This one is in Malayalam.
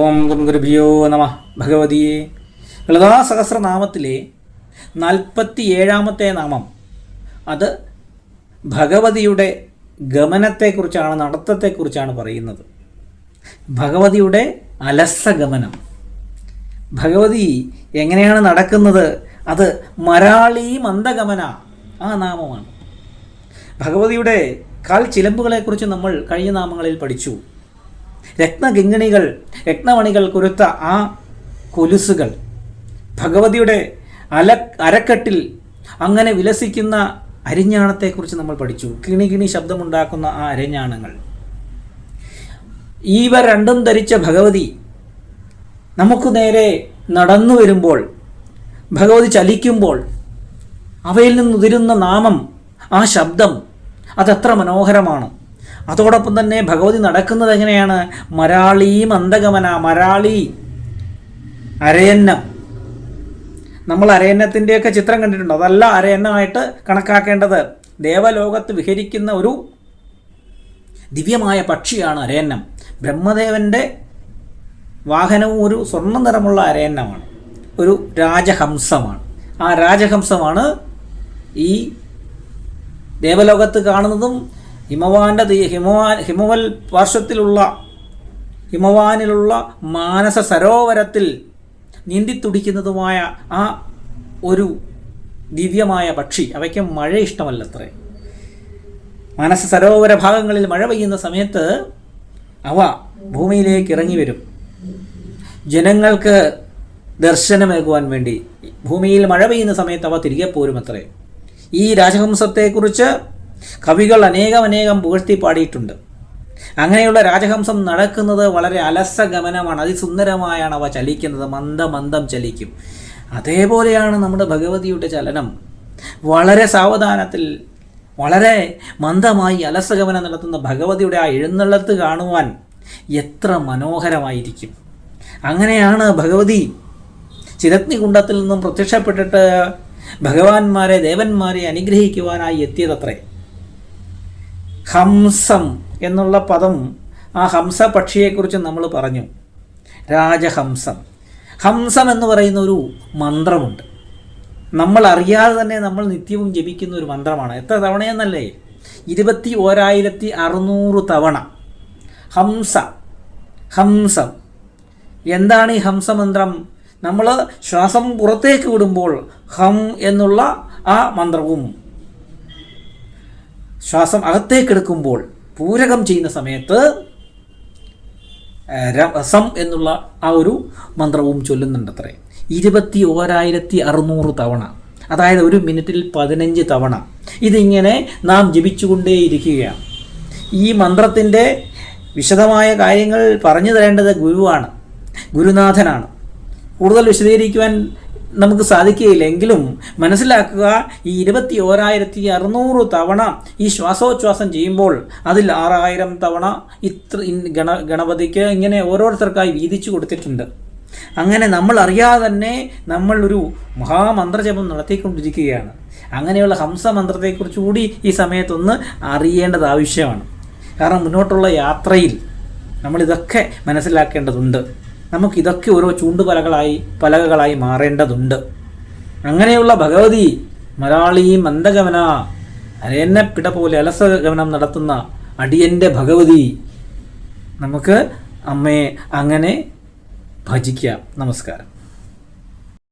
ഓം ഗുരുഭ്യോ നമ ഭഗവതിയെ. ലളിതാ സഹസ്രനാമത്തിലെ നാൽപ്പത്തി ഏഴാമത്തെ നാമം അത് ഭഗവതിയുടെ ഗമനത്തെക്കുറിച്ചാണ് നടത്തത്തെക്കുറിച്ചാണ് പറയുന്നത്. ഭഗവതിയുടെ അലസഗമനം. ഭഗവതി എങ്ങനെയാണ് നടക്കുന്നത്? അത് മരാളി മന്ദഗമന ആ നാമമാണ്. ഭഗവതിയുടെ കാൽ ചിലമ്പുകളെക്കുറിച്ച് നമ്മൾ കഴിഞ്ഞ നാമങ്ങളിൽ പഠിച്ചു. രത്നഗിങ്ങിണികൾ രത്നമണികൾ കുരുത്ത ആ കൊലുസുകൾ ഭഗവതിയുടെ അല അരക്കെട്ടിൽ അങ്ങനെ വിലസിക്കുന്ന അരിഞ്ഞാണത്തെക്കുറിച്ച് നമ്മൾ പഠിച്ചു. കിണി കിണി ശബ്ദമുണ്ടാക്കുന്ന ആ അരഞ്ഞാണങ്ങൾ. ഇവ രണ്ടും ധരിച്ച ഭഗവതി നമുക്ക് നേരെ നടന്നു വരുമ്പോൾ ഭഗവതി ചലിക്കുമ്പോൾ അവയിൽ നിന്നുതിരുന്ന നാമം ആ ശബ്ദം അതത്ര മനോഹരമാണ്. അതോടൊപ്പം തന്നെ ഭഗവതി നടക്കുന്നത് എങ്ങനെയാണ്? മരാളി മന്ദഗമന മരാളി അരയന്നം. നമ്മൾ അരയന്നത്തിന്റെയൊക്കെ ചിത്രം കണ്ടിട്ടുണ്ട്? അതല്ല അരയന്നമായിട്ട് കണക്കാക്കേണ്ടത്. ദേവലോകത്ത് വിഹരിക്കുന്ന ഒരു ദിവ്യമായ പക്ഷിയാണ് അരയന്നം. ബ്രഹ്മദേവന്റെ വാഹനവും ഒരു സ്വർണ നിറമുള്ള അരയന്നമാണ്. ഒരു രാജഹംസമാണ്. ആ രാജഹംസമാണ് ഈ ദേവലോകത്ത് കാണുന്നതും ഹിമവാന്റെ ഹിമവാൻ ഹിമവൽ പാർശ്വത്തിലുള്ള ഹിമവാനിലുള്ള മാനസ സരോവരത്തിൽ നീന്തിത്തുടിക്കുന്നതുമായ ആ ഒരു ദിവ്യമായ പക്ഷി അവയ്ക്ക് മഴ ഇഷ്ടമല്ലത്രേ. മാനസ സരോവര ഭാഗങ്ങളിൽ മഴ പെയ്യുന്ന സമയത്ത് അവ ഭൂമിയിലേക്ക് ഇറങ്ങി വരും. ജനങ്ങൾക്ക് ദർശനമേകുവാൻ വേണ്ടി ഭൂമിയിൽ മഴ പെയ്യുന്ന സമയത്ത് അവ തിരികെ പോരും അത്രേ ഈ രാജഹംസത്തെക്കുറിച്ച് കവികൾ അനേകം അനേകം പുകഴ്ത്തി പാടിയിട്ടുണ്ട്. അങ്ങനെയുള്ള രാജഹംസം നടക്കുന്നത് വളരെ അലസ ഗമനമാണ്. അതിസുന്ദരമായാണ് അവ ചലിക്കുന്നത്. മന്ദമന്ദം ചലിക്കും. അതേപോലെയാണ് നമ്മുടെ ഭഗവതിയുടെ ചലനം. വളരെ സാവധാനത്തിൽ വളരെ മന്ദമായി അലസഗമനം നടത്തുന്ന ഭഗവതിയുടെ ആ എഴുന്നള്ളത്ത് കാണുവാൻ എത്ര മനോഹരമായിരിക്കും. അങ്ങനെയാണ് ഭഗവതി ചിരഗ്നികുണ്ടത്തിൽ നിന്നും പ്രത്യക്ഷപ്പെട്ടിട്ട് ഭഗവാന്മാരെ ദേവന്മാരെ അനുഗ്രഹിക്കുവാനായി എത്തിയതത്രേ. ഹംസം എന്നുള്ള പദം ആ ഹംസ പക്ഷിയെക്കുറിച്ച് നമ്മൾ പറഞ്ഞു. രാജഹംസം. ഹംസം എന്ന് പറയുന്ന ഒരു മന്ത്രമുണ്ട്. നമ്മൾ അറിയാതെ തന്നെ നമ്മൾ നിത്യവും ജപിക്കുന്ന ഒരു മന്ത്രമാണ്. എത്ര തവണയെന്നല്ലേ? ഇരുപത്തി ഓരായിരത്തി അറുന്നൂറ് തവണ. ഹംസ. ഹംസം. എന്താണ് ഈ ഹംസമന്ത്രം? നമ്മൾ ശ്വാസം പുറത്തേക്ക് വിടുമ്പോൾ ഹം എന്നുള്ള ആ മന്ത്രവും ശ്വാസം അകത്തേക്കെടുക്കുമ്പോൾ പൂരകം ചെയ്യുന്ന സമയത്ത് രസം എന്നുള്ള ആ ഒരു മന്ത്രവും ചൊല്ലുന്നുണ്ടത്രേ. ഇരുപത്തി ഓരായിരത്തി അറുന്നൂറ് തവണ അതായത് ഒരു മിനിറ്റിൽ പതിനഞ്ച് തവണ ഇതിങ്ങനെ നാം ജപിച്ചുകൊണ്ടേയിരിക്കുകയാണ്. ഈ മന്ത്രത്തിന്റെ വിശദമായ കാര്യങ്ങൾ പറഞ്ഞു തരേണ്ടത് ഗുരുവാണ് ഗുരുനാഥനാണ്. കൂടുതൽ വിശദീകരിക്കുവാൻ നമുക്ക് സാധിക്കുകയില്ല എങ്കിലും മനസ്സിലാക്കുക ഈ ഇരുപത്തി ഓരായിരത്തി അറുന്നൂറ് തവണ ഈ ശ്വാസോച്ഛ്വാസം ചെയ്യുമ്പോൾ അതിൽ ആറായിരം തവണ ഇത്ര ഗണ ഗണപതിക്ക് ഇങ്ങനെ ഓരോരുത്തർക്കായി വീതിച്ചു കൊടുത്തിട്ടുണ്ട്. അങ്ങനെ നമ്മൾ അറിയാതെ തന്നെ നമ്മൾ ഒരു മഹാമന്ത്രജപം നടത്തിക്കൊണ്ടിരിക്കുകയാണ്. അങ്ങനെയുള്ള ഹംസമന്ത്രത്തെക്കുറിച്ച് കൂടി ഈ സമയത്തൊന്ന് അറിയേണ്ടത് ആവശ്യമാണ്. കാരണം മുന്നോട്ടുള്ള യാത്രയിൽ നമ്മളിതൊക്കെ മനസ്സിലാക്കേണ്ടതുണ്ട്. നമുക്കിതൊക്കെ ഓരോ ചൂണ്ടുപലകളായി പലകകളായി മാറേണ്ടതുണ്ട്. അങ്ങനെയുള്ള ഭഗവതി മലയാളി മന്ദഗമന അരയന്നപ്പിട പോലെ അലസഗമനം നടത്തുന്ന അടിയന്റെ ഭഗവതി നമുക്ക് അമ്മയെ അങ്ങനെ ഭജിക്കാം. നമസ്കാരം.